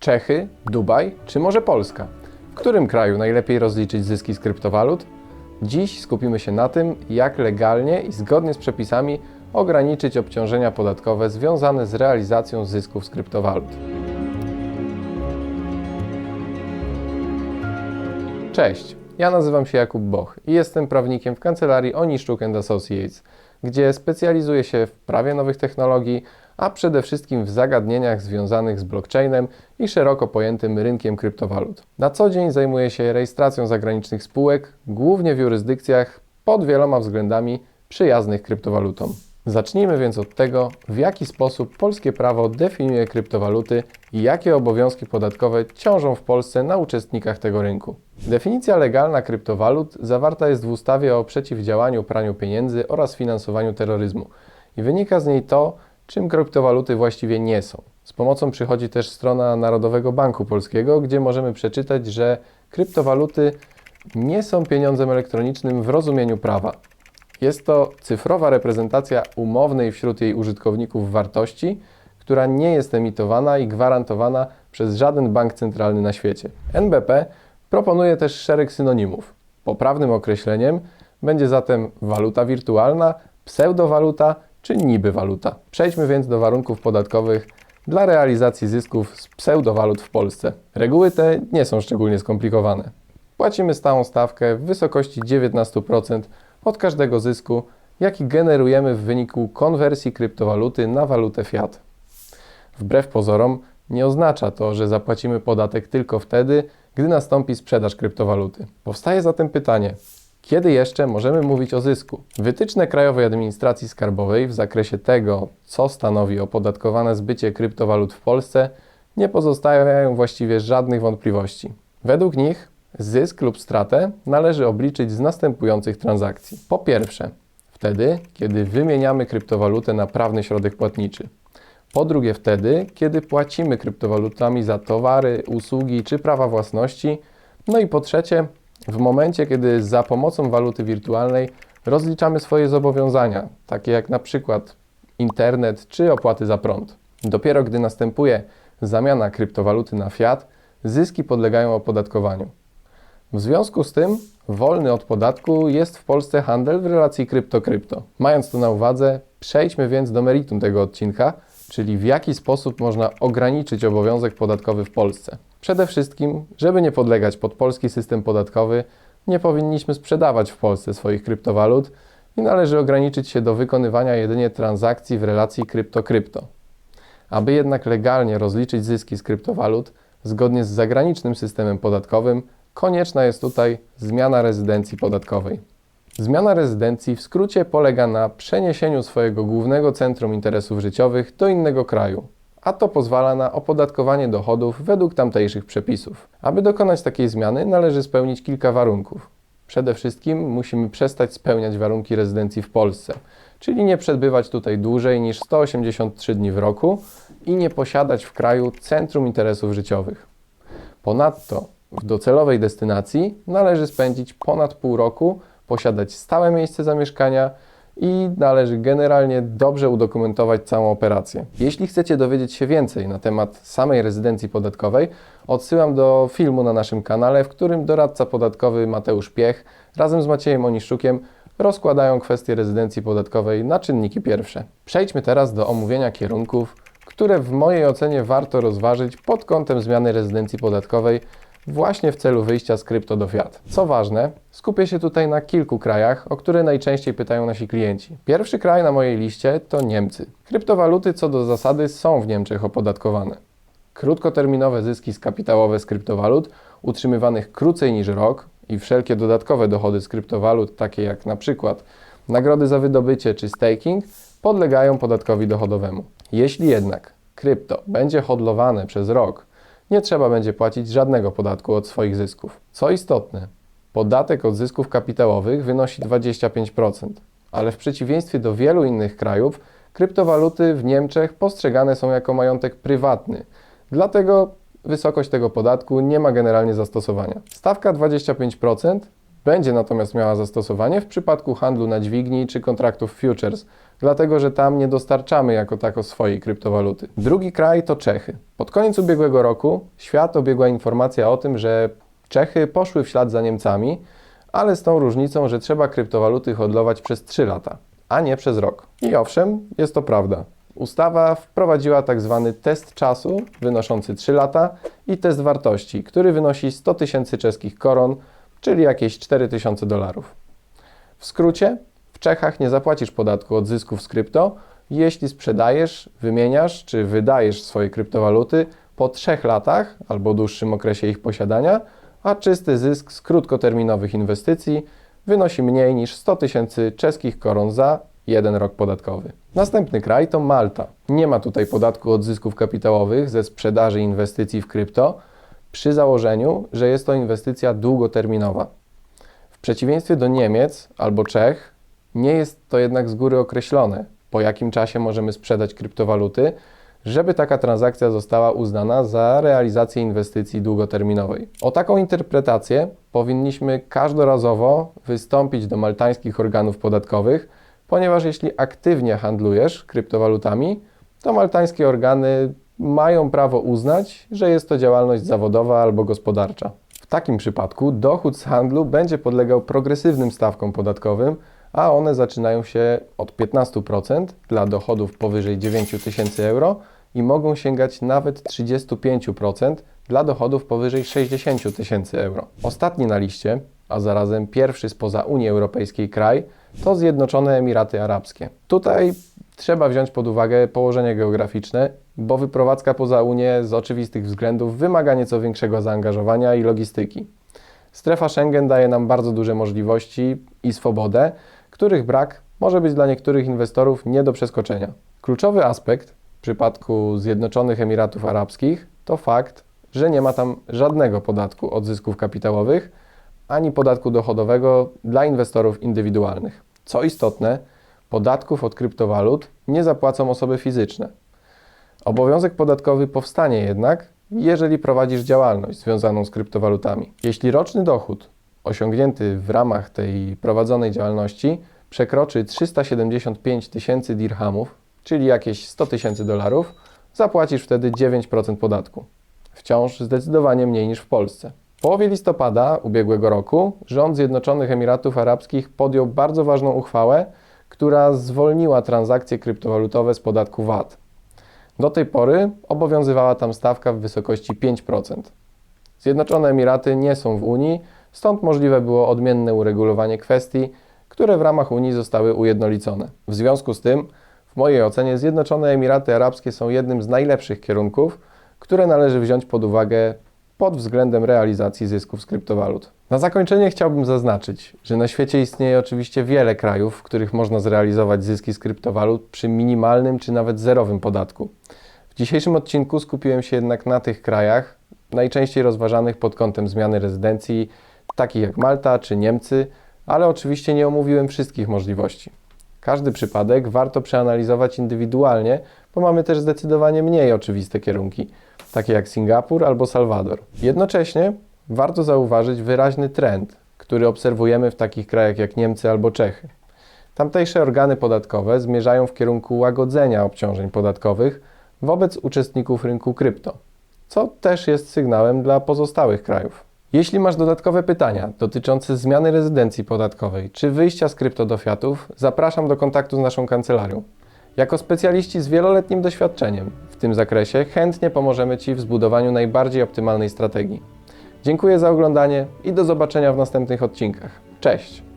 Czechy, Dubaj czy może Polska? W którym kraju najlepiej rozliczyć zyski z kryptowalut? Dziś skupimy się na tym, jak legalnie i zgodnie z przepisami ograniczyć obciążenia podatkowe związane z realizacją zysków z kryptowalut. Cześć, ja nazywam się Jakub Boch i jestem prawnikiem w kancelarii Oniszczuk Associates, gdzie specjalizuję się w prawie nowych technologii, a przede wszystkim w zagadnieniach związanych z blockchainem i szeroko pojętym rynkiem kryptowalut. Na co dzień zajmuję się rejestracją zagranicznych spółek, głównie w jurysdykcjach pod wieloma względami przyjaznych kryptowalutom. Zacznijmy więc od tego, w jaki sposób polskie prawo definiuje kryptowaluty i jakie obowiązki podatkowe ciążą w Polsce na uczestnikach tego rynku. Definicja legalna kryptowalut zawarta jest w ustawie o przeciwdziałaniu praniu pieniędzy oraz finansowaniu terroryzmu i wynika z niej to, czym kryptowaluty właściwie nie są. Z pomocą przychodzi też strona Narodowego Banku Polskiego, gdzie możemy przeczytać, że kryptowaluty nie są pieniądzem elektronicznym w rozumieniu prawa. Jest to cyfrowa reprezentacja umownej wśród jej użytkowników wartości, która nie jest emitowana i gwarantowana przez żaden bank centralny na świecie. NBP proponuje też szereg synonimów. Poprawnym określeniem będzie zatem waluta wirtualna, pseudowaluta czy niby waluta. Przejdźmy więc do warunków podatkowych dla realizacji zysków z pseudowalut w Polsce. Reguły te nie są szczególnie skomplikowane. Płacimy stałą stawkę w wysokości 19% od każdego zysku, jaki generujemy w wyniku konwersji kryptowaluty na walutę fiat. Wbrew pozorom, nie oznacza to, że zapłacimy podatek tylko wtedy, gdy nastąpi sprzedaż kryptowaluty. Powstaje zatem pytanie, kiedy jeszcze możemy mówić o zysku? Wytyczne Krajowej Administracji Skarbowej w zakresie tego, co stanowi opodatkowane zbycie kryptowalut w Polsce, nie pozostawiają właściwie żadnych wątpliwości. Według nich zysk lub stratę należy obliczyć z następujących transakcji. Po pierwsze, wtedy, kiedy wymieniamy kryptowalutę na prawny środek płatniczy. Po drugie, wtedy, kiedy płacimy kryptowalutami za towary, usługi czy prawa własności. No i po trzecie, w momencie, kiedy za pomocą waluty wirtualnej rozliczamy swoje zobowiązania, takie jak na przykład internet czy opłaty za prąd. Dopiero gdy następuje zamiana kryptowaluty na fiat, zyski podlegają opodatkowaniu. W związku z tym wolny od podatku jest w Polsce handel w relacji krypto-krypto. Mając to na uwadze, przejdźmy więc do meritum tego odcinka, czyli w jaki sposób można ograniczyć obowiązek podatkowy w Polsce. Przede wszystkim, żeby nie podlegać pod polski system podatkowy, nie powinniśmy sprzedawać w Polsce swoich kryptowalut i należy ograniczyć się do wykonywania jedynie transakcji w relacji krypto-krypto. Aby jednak legalnie rozliczyć zyski z kryptowalut, zgodnie z zagranicznym systemem podatkowym, konieczna jest tutaj zmiana rezydencji podatkowej. Zmiana rezydencji w skrócie polega na przeniesieniu swojego głównego centrum interesów życiowych do innego kraju, a to pozwala na opodatkowanie dochodów według tamtejszych przepisów. Aby dokonać takiej zmiany, należy spełnić kilka warunków. Przede wszystkim musimy przestać spełniać warunki rezydencji w Polsce, czyli nie przebywać tutaj dłużej niż 183 dni w roku i nie posiadać w kraju centrum interesów życiowych. Ponadto w docelowej destynacji należy spędzić ponad pół roku, posiadać stałe miejsce zamieszkania i należy generalnie dobrze udokumentować całą operację. Jeśli chcecie dowiedzieć się więcej na temat samej rezydencji podatkowej, odsyłam do filmu na naszym kanale, w którym doradca podatkowy Mateusz Piech razem z Maciejem Oniszczukiem rozkładają kwestię rezydencji podatkowej na czynniki pierwsze. Przejdźmy teraz do omówienia kierunków, które w mojej ocenie warto rozważyć pod kątem zmiany rezydencji podatkowej właśnie w celu wyjścia z krypto do fiat. Co ważne, skupię się tutaj na kilku krajach, o które najczęściej pytają nasi klienci. Pierwszy kraj na mojej liście to Niemcy. Kryptowaluty co do zasady są w Niemczech opodatkowane. Krótkoterminowe zyski kapitałowe z kryptowalut, utrzymywanych krócej niż rok i wszelkie dodatkowe dochody z kryptowalut, takie jak na przykład nagrody za wydobycie czy staking, podlegają podatkowi dochodowemu. Jeśli jednak krypto będzie hodlowane przez rok nie trzeba będzie płacić żadnego podatku od swoich zysków. Co istotne, podatek od zysków kapitałowych wynosi 25%, ale w przeciwieństwie do wielu innych krajów, kryptowaluty w Niemczech postrzegane są jako majątek prywatny. Dlatego wysokość tego podatku nie ma generalnie zastosowania. Stawka 25% Będzie natomiast miała zastosowanie w przypadku handlu na dźwigni czy kontraktów futures, dlatego że tam nie dostarczamy jako tako swojej kryptowaluty. Drugi kraj to Czechy. Pod koniec ubiegłego roku świat obiegła informacja o tym, że Czechy poszły w ślad za Niemcami, ale z tą różnicą, że trzeba kryptowaluty hodlować przez 3 lata, a nie przez rok. I owszem, jest to prawda. Ustawa wprowadziła tak zwany test czasu wynoszący 3 lata i test wartości, który wynosi 100 tysięcy czeskich koron, czyli jakieś 4 tysiące dolarów. W skrócie, Czechach nie zapłacisz podatku od zysków z krypto, jeśli sprzedajesz, wymieniasz czy wydajesz swoje kryptowaluty po 3 latach albo dłuższym okresie ich posiadania, a czysty zysk z krótkoterminowych inwestycji wynosi mniej niż 100 tysięcy czeskich koron za jeden rok podatkowy. Następny kraj to Malta. Nie ma tutaj podatku od zysków kapitałowych ze sprzedaży inwestycji w krypto, przy założeniu, że jest to inwestycja długoterminowa. W przeciwieństwie do Niemiec albo Czech, nie jest to jednak z góry określone, po jakim czasie możemy sprzedać kryptowaluty, żeby taka transakcja została uznana za realizację inwestycji długoterminowej. O taką interpretację powinniśmy każdorazowo wystąpić do maltańskich organów podatkowych, ponieważ jeśli aktywnie handlujesz kryptowalutami, to maltańskie organy mają prawo uznać, że jest to działalność zawodowa albo gospodarcza. W takim przypadku dochód z handlu będzie podlegał progresywnym stawkom podatkowym, a one zaczynają się od 15% dla dochodów powyżej 9 tysięcy euro i mogą sięgać nawet 35% dla dochodów powyżej 60 tysięcy euro. Ostatni na liście, a zarazem pierwszy spoza Unii Europejskiej kraj, to Zjednoczone Emiraty Arabskie. Tutaj trzeba wziąć pod uwagę położenie geograficzne, bo wyprowadzka poza Unię z oczywistych względów wymaga nieco większego zaangażowania i logistyki. Strefa Schengen daje nam bardzo duże możliwości i swobodę, których brak może być dla niektórych inwestorów nie do przeskoczenia. Kluczowy aspekt w przypadku Zjednoczonych Emiratów Arabskich to fakt, że nie ma tam żadnego podatku od zysków kapitałowych ani podatku dochodowego dla inwestorów indywidualnych. Co istotne, podatków od kryptowalut nie zapłacą osoby fizyczne. Obowiązek podatkowy powstanie jednak, jeżeli prowadzisz działalność związaną z kryptowalutami. Jeśli roczny dochód osiągnięty w ramach tej prowadzonej działalności przekroczy 375 tysięcy dirhamów, czyli jakieś 100 tysięcy dolarów, zapłacisz wtedy 9% podatku. Wciąż zdecydowanie mniej niż w Polsce. W połowie listopada ubiegłego roku rząd Zjednoczonych Emiratów Arabskich podjął bardzo ważną uchwałę, która zwolniła transakcje kryptowalutowe z podatku VAT. Do tej pory obowiązywała tam stawka w wysokości 5%. Zjednoczone Emiraty nie są w Unii, stąd możliwe było odmienne uregulowanie kwestii, które w ramach Unii zostały ujednolicone. W związku z tym, w mojej ocenie, Zjednoczone Emiraty Arabskie są jednym z najlepszych kierunków, które należy wziąć pod uwagę pod względem realizacji zysków z kryptowalut. Na zakończenie chciałbym zaznaczyć, że na świecie istnieje oczywiście wiele krajów, w których można zrealizować zyski z kryptowalut przy minimalnym czy nawet zerowym podatku. W dzisiejszym odcinku skupiłem się jednak na tych krajach, najczęściej rozważanych pod kątem zmiany rezydencji, takich jak Malta czy Niemcy, ale oczywiście nie omówiłem wszystkich możliwości. Każdy przypadek warto przeanalizować indywidualnie, bo mamy też zdecydowanie mniej oczywiste kierunki, takie jak Singapur albo Salwador. Jednocześnie warto zauważyć wyraźny trend, który obserwujemy w takich krajach jak Niemcy albo Czechy. Tamtejsze organy podatkowe zmierzają w kierunku łagodzenia obciążeń podatkowych wobec uczestników rynku krypto, co też jest sygnałem dla pozostałych krajów. Jeśli masz dodatkowe pytania dotyczące zmiany rezydencji podatkowej czy wyjścia z krypto do fiatów, zapraszam do kontaktu z naszą kancelarią. Jako specjaliści z wieloletnim doświadczeniem w tym zakresie chętnie pomożemy Ci w zbudowaniu najbardziej optymalnej strategii. Dziękuję za oglądanie i do zobaczenia w następnych odcinkach. Cześć!